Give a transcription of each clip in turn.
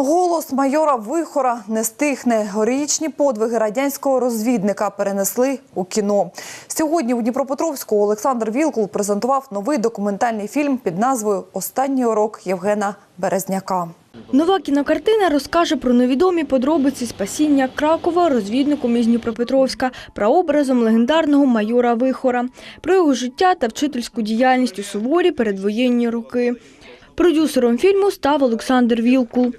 Голос майора Вихора не стихне. Героїчні подвиги радянського розвідника перенесли у кіно. Сьогодні у Дніпропетровську Олександр Вілкул презентував новий документальний фільм під назвою Останній урок Євгена Березняка. Нова кінокартина розкаже про невідомі подробиці спасіння Кракова розвідником із Дніпропетровська, прообразом легендарного майора Вихора, про його життя та вчительську діяльність у суворі передвоєнні роки. Продюсером фільму став Олександр Вілкул.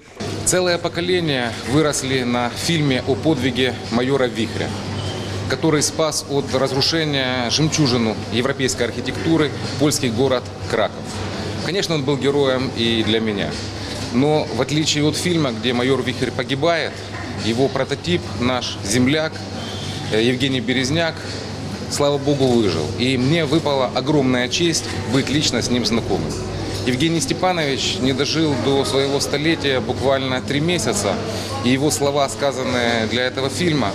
Целое поколение выросли на фильме о подвиге майора Вихря, который спас от разрушения жемчужину европейской архитектуры польский город Краков. Конечно, он был героем и для меня. Но в отличие от фильма, где майор Вихрь погибает, его прототип, наш земляк э, Евгений Березняк, слава богу, выжил. И мне выпала огромная честь быть лично с ним знакомым. Евгений Степанович не дожил до своего столетия буквально три месяца, и его слова, сказанные для этого фильма,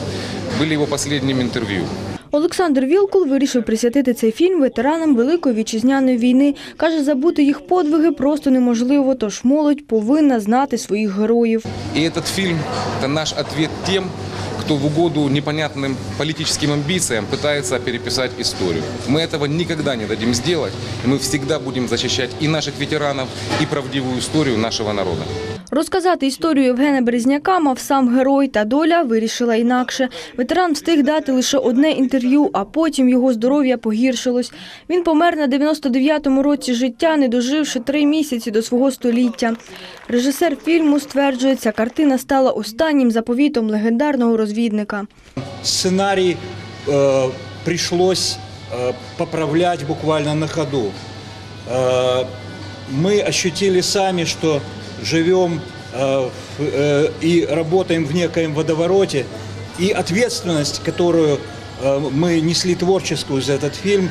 были его последним интервью. Олександр Вілкул вирішив присвятити цей фільм ветеранам Великої вітчизняної війни. Каже, забути їх подвиги просто неможливо, тож молодь повинна знати своїх героїв. И этот фильм – это наш ответ тем, кто в угоду непонятным политическим амбициям пытается переписать историю. Мы этого никогда не дадим сделать, и мы всегда будем защищать и наших ветеранов, и правдивую историю нашего народа. Розказати історію Євгена Березняка мав сам герой, та доля вирішила інакше. Ветеран встиг дати лише одне інтерв'ю, а потім його здоров'я погіршилось. Він помер на 99-му році життя, не доживши три місяці до свого століття. Режисер фільму стверджує, ця картина стала останнім заповітом легендарного розвідника. сценарий э, пришлось э, поправлять буквально на ходу. Э, мы ощутили сами, что живем э, в- э, и работаем в некоем водовороте, и ответственность, которую э, мы несли творческую за этот фильм,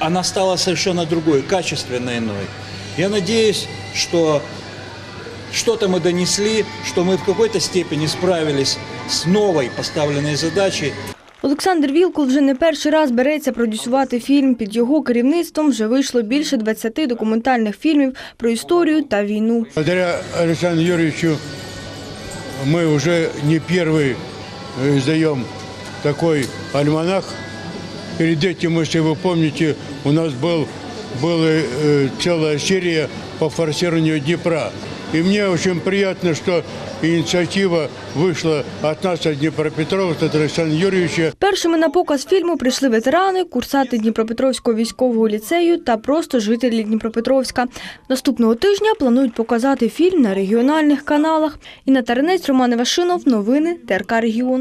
она стала совершенно другой, качественно иной. Я надеюсь, что что-то мы донесли, что мы в какой-то степени справились с новой поставленной задачей. Олександр Вілкул вже не перший раз береться продюсувати фільм. Під його керівництвом вже вийшло більше 20 документальних фільмів про історію та війну. Благодаря Александру Юрьевичу мы уже не первый э, издаем такой альманах. Перед этим, если вы помните, у нас был, была э, целая серия по форсированию Днепра. И мне очень приятно, что ініціатива вийшла від нас, від Днепропетровска, від Олександра Юрійовича. Першими на показ фільму прийшли ветерани, курсанти Дніпропетровського військового ліцею та просто жителі Дніпропетровська. Наступного тижня планують показати фільм на регіональних каналах. Інна Таренець, Роман Івашинов. Новини ТРК Регіон.